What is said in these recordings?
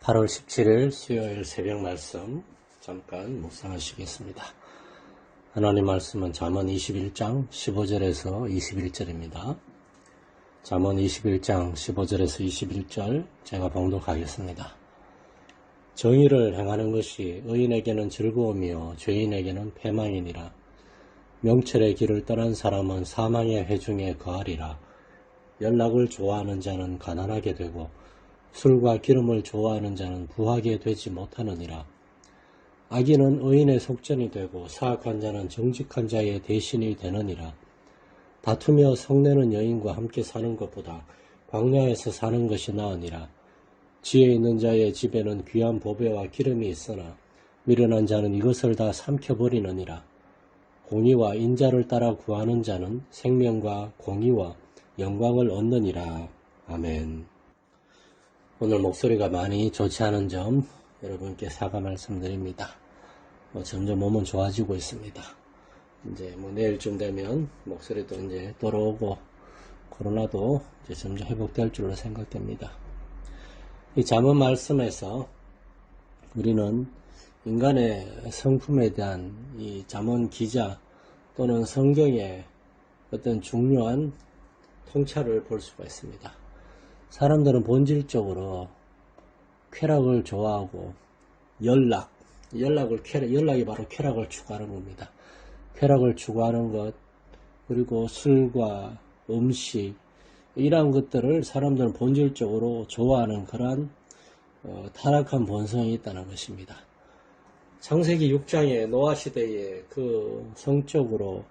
8월 17일 수요일 새벽 말씀 잠깐 묵상하시겠습니다. 하나님 말씀은 잠언 21장 15절에서 21절입니다. 잠언 21장 15절에서 21절 제가 봉독하겠습니다. 정의를 행하는 것이 의인에게는 즐거움이요 죄인에게는 패망이니라. 명철의 길을 떠난 사람은 사망의 회중에 거하리라. 연락을 좋아하는 자는 가난하게 되고 술과 기름을 좋아하는 자는 부하게 되지 못하느니라. 악인은 의인의 속전이 되고 사악한 자는 정직한 자의 대신이 되느니라. 다투며 성내는 여인과 함께 사는 것보다 광야에서 사는 것이 나으니라. 지혜 있는 자의 집에는 귀한 보배와 기름이 있으나 미련한 자는 이것을 다 삼켜버리느니라. 공의와 인자를 따라 구하는 자는 생명과 공의와 영광을 얻느니라. 아멘. 오늘 목소리가 많이 좋지 않은 점 여러분께 사과 말씀드립니다. 뭐 점점 몸은 좋아지고 있습니다. 이제 뭐 내일쯤 되면 목소리도 이제 돌아오고 코로나도 이제 점점 회복될 줄로 생각됩니다. 이 잠언 말씀에서 우리는 인간의 성품에 대한 이 잠언 기자 또는 성경의 어떤 중요한 통찰을 볼 수가 있습니다. 사람들은 본질적으로 쾌락을 좋아하고 연락, 연락을 쾌락, 연락이 바로 쾌락을 추구하는 겁니다. 쾌락을 추구하는 것, 그리고 술과 음식, 이러한 것들을 사람들은 본질적으로 좋아하는 그러한 어, 타락한 본성이 있다는 것입니다. 창세기 6장의 노아 시대의 그 성적으로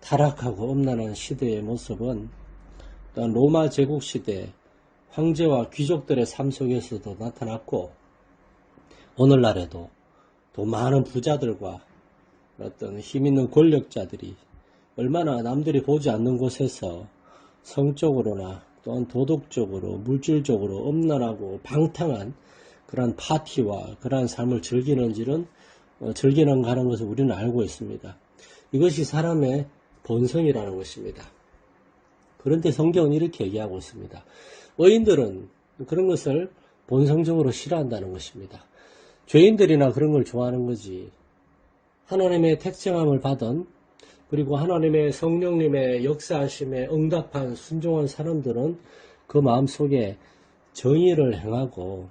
타락하고 엄난한 시대의 모습은 또한 로마 제국 시대 황제와 귀족들의 삶 속에서도 나타났고 오늘날에도 또 많은 부자들과 어떤 힘있는 권력자들이 얼마나 남들이 보지 않는 곳에서 성적으로나 또한 도덕적으로 물질적으로 엄난하고 방탕한 그러한 파티와 그러한 삶을 즐기는지는 어, 즐기는 가는 것을 우리는 알고 있습니다. 이것이 사람의 본성이라는 것입니다. 그런데 성경은 이렇게 얘기하고 있습니다. 의인들은 그런 것을 본성적으로 싫어한다는 것입니다. 죄인들이나 그런 걸 좋아하는 거지. 하나님의 택정함을 받은 그리고 하나님의 성령님의 역사하심에 응답한 순종한 사람들은 그 마음 속에 정의를 행하고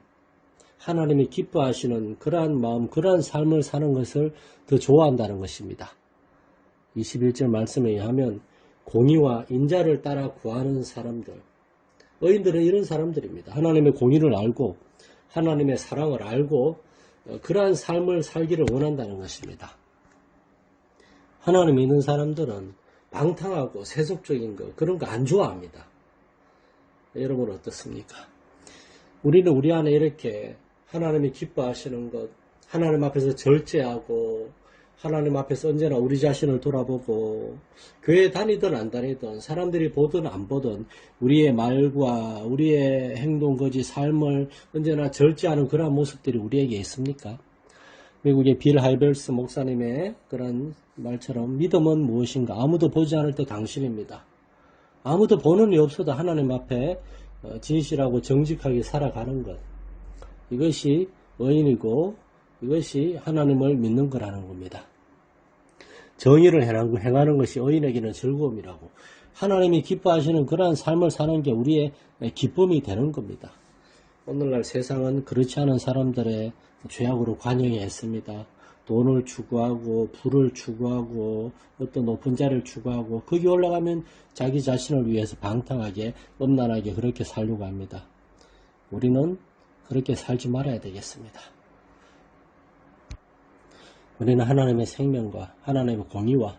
하나님이 기뻐하시는 그러한 마음, 그러한 삶을 사는 것을 더 좋아한다는 것입니다. 21절 말씀에 의하면 공의와 인자를 따라 구하는 사람들, 의인들은 이런 사람들입니다. 하나님의 공의를 알고 하나님의 사랑을 알고 어, 그러한 삶을 살기를 원한다는 것입니다. 하나님 믿는 사람들은 방탕하고 세속적인 거 그런 거 안 좋아합니다. 여러분 어떻습니까? 우리는 우리 안에 이렇게 하나님이 기뻐하시는 것, 하나님 앞에서 절제하고 하나님 앞에서 언제나 우리 자신을 돌아보고 교회 다니든 안 다니든 사람들이 보든 안 보든 우리의 말과 우리의 행동 거지 삶을 언제나 절제하는 그러한 모습들이 우리에게 있습니까? 미국의 빌 하이벨스 목사님의 그런 말처럼 믿음은 무엇인가 아무도 보지 않을 때 당신입니다. 아무도 보는 이 없어도 하나님 앞에 어, 진실하고 정직하게 살아가는 것 이것이 의인이고 이것이 하나님을 믿는 거라는 겁니다. 정의를 행하는 것이 의인에게는 즐거움이라고 하나님이 기뻐하시는 그러한 삶을 사는 게 우리의 기쁨이 되는 겁니다. 오늘날 세상은 그렇지 않은 사람들의 죄악으로 관영해 있습니다. 돈을 추구하고 부를 추구하고 어떤 높은 자를 추구하고 거기 올라가면 자기 자신을 위해서 방탕하게 엄난하게 그렇게 살려고 합니다. 우리는 그렇게 살지 말아야 되겠습니다. 우리는 하나님의 생명과 하나님의 공의와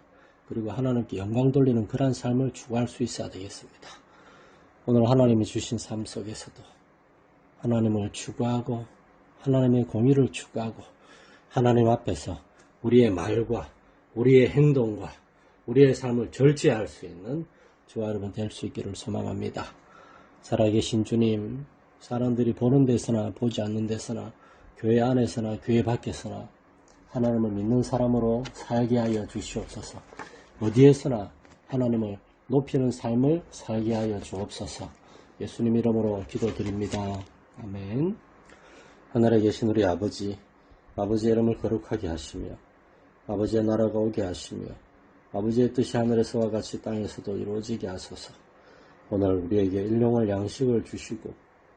그리고 하나님께 영광 돌리는 그러한 삶을 추구할 수 있어야 되겠습니다. 오늘 하나님이 주신 삶 속에서도 하나님을 추구하고 하나님의 공의를 추구하고 하나님 앞에서 우리의 말과 우리의 행동과 우리의 삶을 절제할 수 있는 저와 여러분 될 수 있기를 소망합니다. 살아계신 주님, 사람들이 보는 데서나 보지 않는 데서나 교회 안에서나 교회 밖에서나 하나님을 믿는 사람으로 살게 하여 주시옵소서. 어디에서나 하나님을 높이는 삶을 살게 하여 주옵소서. 예수님 이름으로 기도드립니다. 아멘. 하늘에 계신 우리 아버지, 아버지의 이름을 거룩하게 하시며, 아버지의 나라가 오게 하시며, 아버지의 뜻이 하늘에서와 같이 땅에서도 이루어지게 하소서. 오늘 우리에게 일용할 양식을 주시고,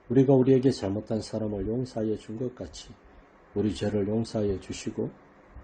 우리가 우리에게 잘못한 사람을 용서하여 준 것 같이, 우리 죄를 용서하여 주시고,